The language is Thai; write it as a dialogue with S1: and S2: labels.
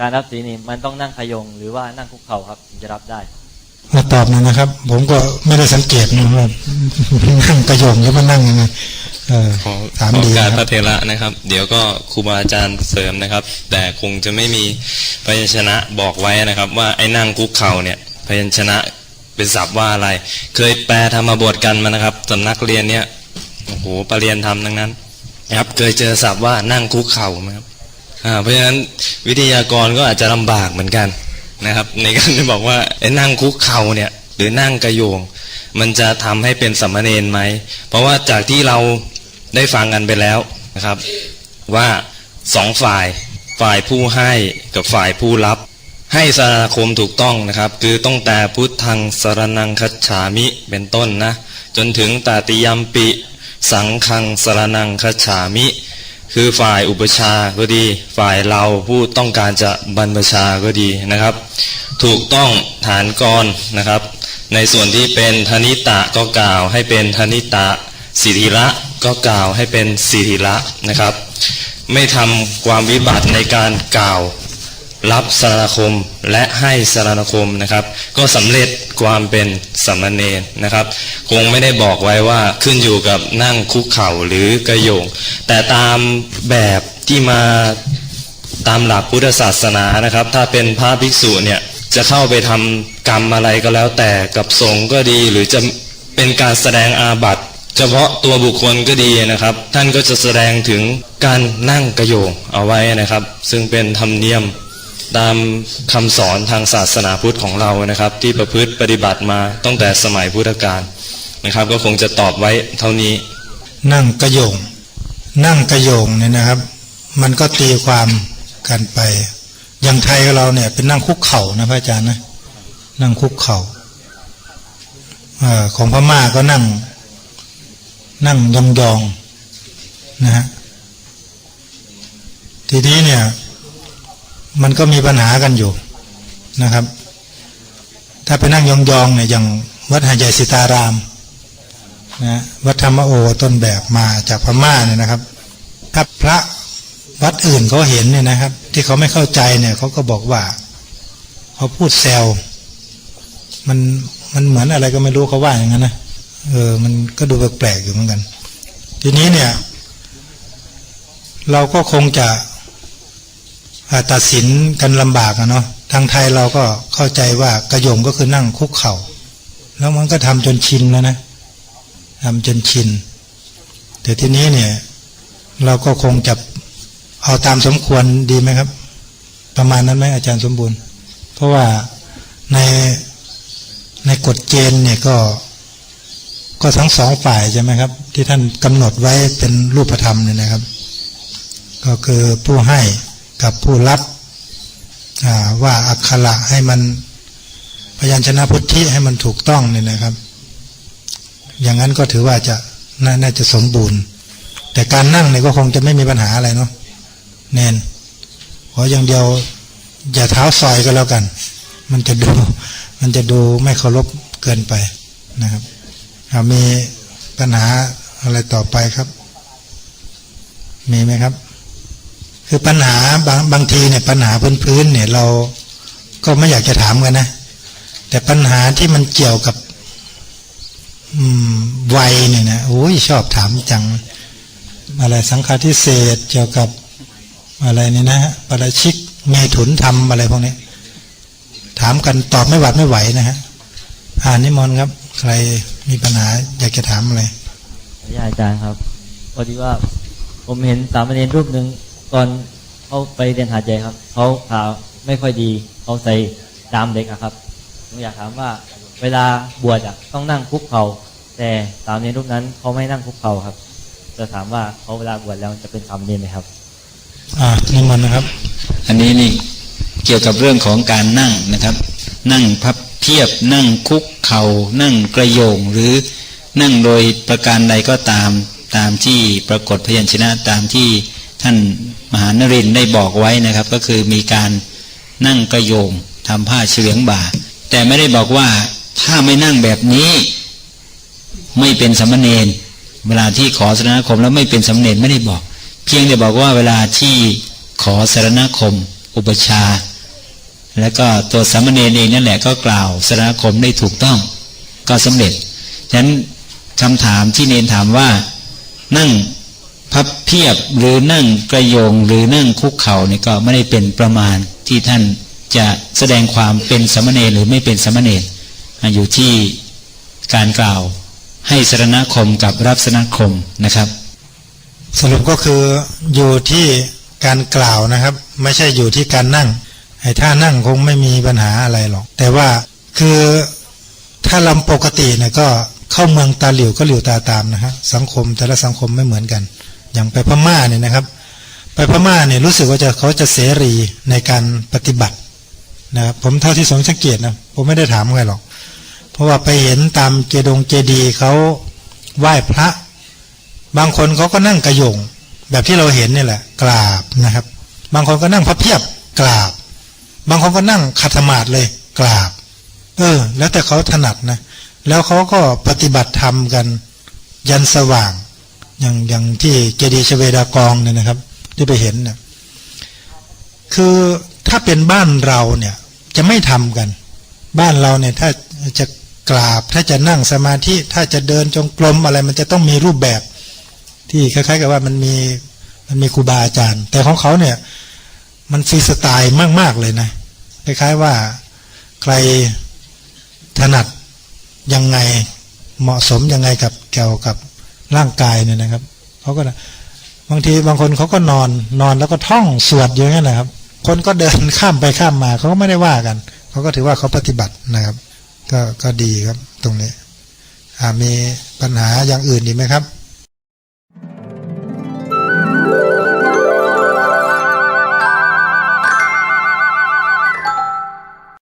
S1: การรับศีลนี่มันต้องนั่งขยงหรือว่านั่งคุกเข่าครับถึงจะรับได้
S2: มาตอบหน่อยนะครับ ผมก็ไม่ได้สังเกตนะว่านั่งกระโยงหรือว่านั่งยังไงเออ
S3: ขอ
S2: ถาม
S3: ขอ
S2: ดี
S3: การ
S2: นะ
S3: พ
S2: ครั
S3: ระ
S2: บ
S3: เทระนะครับ เดี๋ยวก็ครูบาอาจารย์เสริมนะครับ แต่คงจะไม่มีพยัญชนะบอกไว้นะครับ ว่าไอ้นั่งคุกเข่าเนี่ย พยัญชนะเป็นศัพท์ว่าอะไร เคยแปลธรรมบทกันมานะครับสำนักเรียนเนี่ยโอ้โหปรริญญาธรรมทั้งนั้นนะครับ เคยเจอศัพท์ว่านั่งคุกเข่าไหมครับอ่า เพราะฉะนั้นวิทยากรก็อาจจะลำบากเหมือนกันนะครับ ในการจะบอกว่าไอ้นั่งคุกเข่าเนี่ยหรือนั่งกระโยง มันจะทำให้เป็นสามมาเณรไหม เพราะว่าจากที่เราได้ฟังกันไปแล้วนะครับ ว่าสองฝ่ายฝ่ายผู้ให้กับฝ่ายผู้รับ ให้สารคมถูกต้องนะครับ คือต้องแต่พุทธังสรนังคัจฉามิเป็นต้นนะ จนถึงตาติยมปิ สังคังสรนังคัจฉามิ คือฝ่ายอุปชาก็ดี ฝ่ายเราผู้ต้องการจะบรรพชาก็ดีนะครับ ถูกต้องฐานกรนะครับ ในส่วนที่เป็นธนิตะก็กล่าวให้เป็นธนิตะสิริละก็กล่าวให้เป็นสิริละนะครับ ไม่ทำความวิบัติในการกล่าว รับสารคมและให้สารณคมนะครับ ก็สำเร็จความเป็นสามเณรนะครับ คงไม่ได้บอกไว้ว่าขึ้นอยู่กับนั่งคุกเข่าหรือกระโยง แต่ตามแบบที่มาตามหลักพุทธศาสนานะครับ ถ้าเป็นพระภิกษุเนี่ยจะเข้าไปทำกรรมอะไรก็แล้วแต่กับสงฆ์ก็ดีหรือจะเป็นการแสดงอาบัติเฉพาะตัวบุคคลก็ดีนะครับ ท่านก็จะแสดงถึงการนั่งกระโยงเอาไว้นะครับ ซึ่งเป็นธรรมเนียม ตามคำสอนทางศาสนาพุทธของเรานะครับ ที่ประพฤติปฏิบัติมาตั้งแต่สมัยพุทธกาลนะครับ ก็คงจะตอบไว้เท่านี้
S2: นั่งกระโยง นั่งกระโยงเนี่ยนะครับ มันก็ตีความกันไป อย่างไทยเราเนี่ยเป็นนั่งคุกเข่านะพระอาจารย์นะนั่งคุกเข่าอของพม่าก็นั่ง นั่งยองยองๆนะฮะทีนี้เนี่ย มันก็มีปัญหากันอยู่นะครับ ถ้าไปนั่งยองๆเนี่ยอย่างวัดหาใหญ่สิตารามนะวัดธรรมโอต้นแบบมาจากพม่าเนี่ยนะครับ ถ้าพระวัดอื่นเขาเห็นเนี่ยนะครับ ที่เขาไม่เข้าใจเนี่ยเขาก็บอกว่าเขาพูดแซวมันมันเหมือนอะไรก็ไม่รู้เขาว่าอย่างนั้นนะเออมันก็ดูแปลกๆอยู่เหมือนกัน ทีนี้เนี่ย เราก็คงจะ ตัดสินกันลำบากอะเนาะทางไทยเราก็เข้าใจว่ากระยงก็คือนั่งคุกเข่า แล้วมันก็ทำจนชินแล้วนะทำจนชิน แต่ทีนี้เนี่ย เราก็คงจะเอาตามสมควรดีไหมครับ ประมาณนั้นไหมอาจารย์สมบูรณ์ เพราะว่าในในกฎเกณฑ์เนี่ยก็ ก็ทั้งสองฝ่ายใช่ไหมครับ ที่ท่านกำหนดไว้เป็นรูปธรรมเนี่ยนะครับ ก็คือผู้ให้ กับผู้รับว่าอักขระให้มันพยัญชนะพุทธิให้มันถูกต้องเนี่ยนะครับ อย่างนั้นก็ถือว่าจะนน่าจะสมบูรณ์ แต่การนั่งเนี่ยก็คงจะไม่มีปัญหาอะไรเนาะเนนขออย่างเดียวอย่าเท้าซอยก็แล้วกัน มันจะดู มันจะดูไม่เคารพเกินไปนะครับมีปัญหาอะไรต่อไปครับ มีไหมครับ คือปัญหาบางบางทีเนี่ยปัญหาพื้นๆเนี่ยเราก็ไม่อยากจะถามกันนะ แต่ปัญหาที่มันเกี่ยวกับวัยเนี่ยนะโอ้ยชอบถามจัง อะไรสังฆาทิเศษเกี่ยวกับอะไรเนี่ยนะฮะปราชิกเมถุนธรรมอะไรพวกนี้ ถามกันตอบไม่หวัดไม่ไหวนะฮะอ่านนิมนต์ครับ ใครมีปัญหาอยากจะถามอะไร
S1: ญาตอาจารย์ครับพอดีว่าผมเห็นสามเณรรูปหนึ่ง ตอนเขาไปเรียนหาดใหญ่ครับเขาขาไม่ค่อยดีเขาใส่ดามเด็กอะครับผมอยากถามว่าเวลาบวชอะต้องนั่งคุกเข่าแต่สามเณรรูปนั้นเขาไม่นั่งคุกเข่าครับ จะถามว่าเขาเวลาบวชแล้วจะเป็นสามเณรไหมครับ
S2: อ่านิมนต์นะครับ
S4: อันนี้นี่เกี่ยวกับเรื่องของการนั่งนะครับ นั่งพับเพียบนั่งคุกเขา่านั่งกระโยงหรือนั่งโดยประการใดก็ตามตามที่ปรากฏพยัญชนะตามที่ ท่านมหานรินได้บอกไว้นะครับ ก็คือมีการนั่งกระโยงทำผ้าเฉลียงบ่า แต่ไม่ได้บอกว่าถ้าไม่นั่งแบบนี้ ไม่เป็นสามเณรเวลาที่ขอสรณคมแล้วไม่เป็นสามเณรไม่ได้บอก เพียงแต่บอกว่าเวลาที่ขอสารณคม อุปชา แล้วก็ตัวสามเณรเองนั่นแหละก็กล่าวสรณคมได้ถูกต้อง ก็สำเร็จฉะนั้นคำถามที่เนนถามว่านั่ง พับเพียบหรือนั่งกระโยงหรือนั่งคุกเข่าเนี่ยก็ไม่ได้เป็นประมาณที่ท่านจะแสดงความเป็นสามเณรหรือไม่เป็นสามเณรอะอยู่ที่การกล่าวให้สรณคมกับรับสรณคมนะครับ
S2: สรุปก็คืออยู่ที่การกล่าวนะครับ ไม่ใช่อยู่ที่การนั่งไอ้ท่านั่งคงไม่มีปัญหาอะไรหรอก แต่ว่าคือถ้าลำปกติเนี่ยก็เข้าเมืองตาหลิวก็หลิวตาตามนะฮะสังคมแต่ละสังคมไม่เหมือนกัน อย่างไปพม่าเนี่ยนะครับ ไปพม่าเนี่ยรู้สึกว่าจะเขาจะเสรีในการปฏิบัตินะครับผมเท่าที่สงสังเกตนะผมไม่ได้ถามใครหรอก เพราะว่าไปเห็นตามเจดงเจดีเขาไหว้พระ บางคนเขาก็นั่งกระยง แบบที่เราเห็นนี่แหละ กราบนะครับ บางคนก็นั่งพับเพียบกราบ บางคนก็นั่งขัดสมาธิเลยกราบ เออ แล้วแต่เขาถนัดนะ แล้วเขาก็ปฏิบัติธรรมกัน ยันสว่าง อย่างอย่างที่เจดีย์ชเวดากองเนี่ยนะครับ ที่ไปเห็นเนี่ยคือถ้าเป็นบ้านเราเนี่ยจะไม่ทำกัน บ้านเราเนี่ยถ้าจะกราบถ้าจะนั่งสมาธิถ้าจะเดินจงกรมอะไรมันจะต้องมีรูปแบบ ที่คล้ายๆ กับว่ามันมีมันมีครูบาอาจารย์ แต่ของเขาเนี่ยมันฟรีสไตล์มากๆเลยนะคล้ายๆว่าใครถนัดยังไงเหมาะสมยังไงกับเกี่ยวกับ ร่างกายเนี่ยนะครับเขาก็บางทีบางคนเขาก็นอนนอนแล้วก็ท่องสวดอยู่อย่างนั้นนะครับ คนก็เดินข้ามไปข้ามมาเขาก็ไม่ได้ว่ากันเขาก็ถือว่าเขาปฏิบัตินะครับ ก็ก็ดีครับตรงนี้มีปัญหาอย่างอื่นอีกไหมครับ